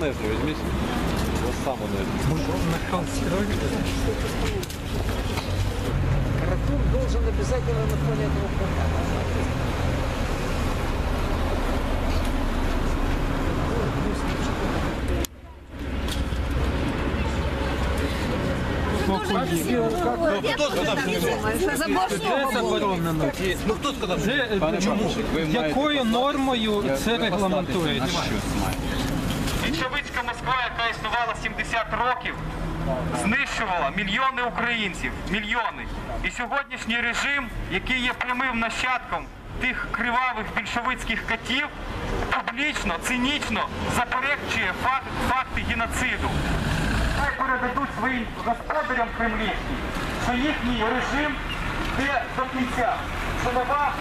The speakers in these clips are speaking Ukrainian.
монету візьміть. Ось сам монету. Артур должен обязательно на фоне этого. Ну хто сказав? Чому? Якою нормою це регламентується? Більшовицька Москва, яка існувала 70 років, знищувала мільйони українців, мільйони. І сьогоднішній режим, який є прямим нащадком тих кривавих більшовицьких катів, публічно, цинічно заперечує факт, факти геноциду. Хай передадуть своїм господарям кремлівським, що їхній режим йде до кінця. Що нова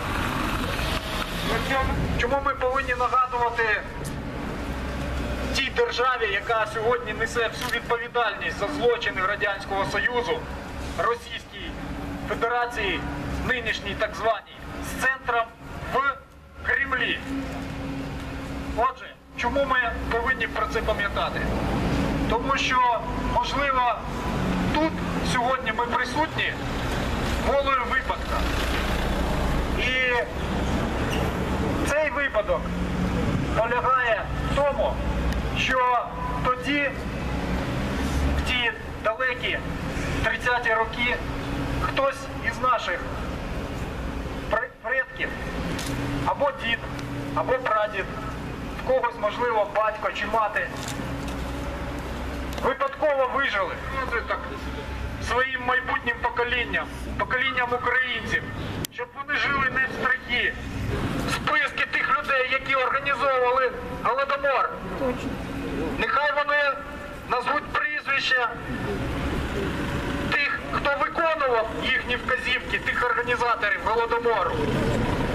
Чому ми повинні нагадувати тій державі, яка сьогодні несе всю відповідальність за злочини Радянського Союзу, Російській Федерації, нинішній так званій, з центром в Кремлі. Отже, чому ми повинні про це пам'ятати? Тому що, можливо, тут сьогодні ми присутні волею випадка. І цей випадок полягає в тому, що тоді, в ті далекі 30-ті роки, хтось із наших предків, або дід, або прадід, в когось, можливо, батько чи мати, випадково вижили своїм майбутнім поколінням, поколінням українців, щоб вони жили не в страхі. Списки тих людей, які організовували Голодомор. Нехай вони назвуть прізвища тих, хто виконував їхні вказівки, тих організаторів Голодомору.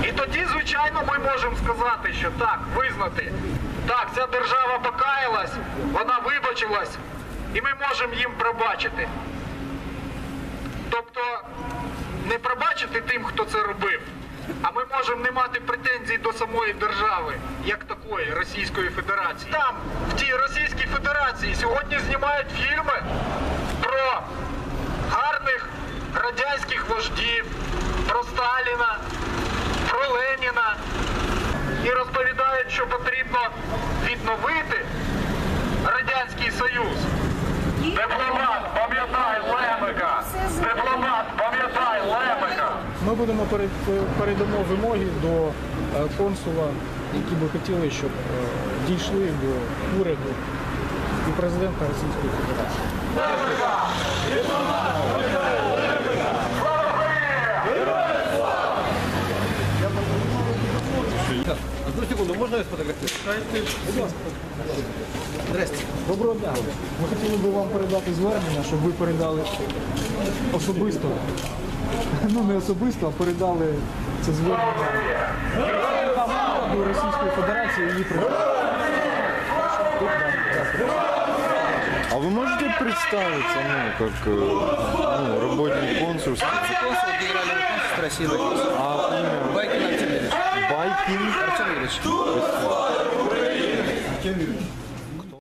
І тоді, звичайно, ми можемо сказати, що так, визнати, так, ця держава покаялась, вона вибачилась, і ми можемо їм пробачити. Тобто не пробачити тим, хто це робив, а ми можемо не мати претензій до самої держави, як такої Російської Федерації. Там, в тій Російській Федерації, сьогодні знімають фільми про гарних радянських вождів, про Сталіна, про Леніна і розповідають, що потрібно відновити будемо передамо вимоги до е, консула, які би хотіли, щоб е, дійшли до уряду і президента Російської Федерації. Одну секунду, можна я сфотографую? Доброго дня. Ми хотіли би вам передати звернення, щоб ви передали особисто. Ну не особисто, а передали це звернення до Російської Федерації і її президенту. А вы можете представиться, ну, как э, ну, работник консульства? Консул Генерального консульства России в Ватикане. 비밀 갑자기 이렇게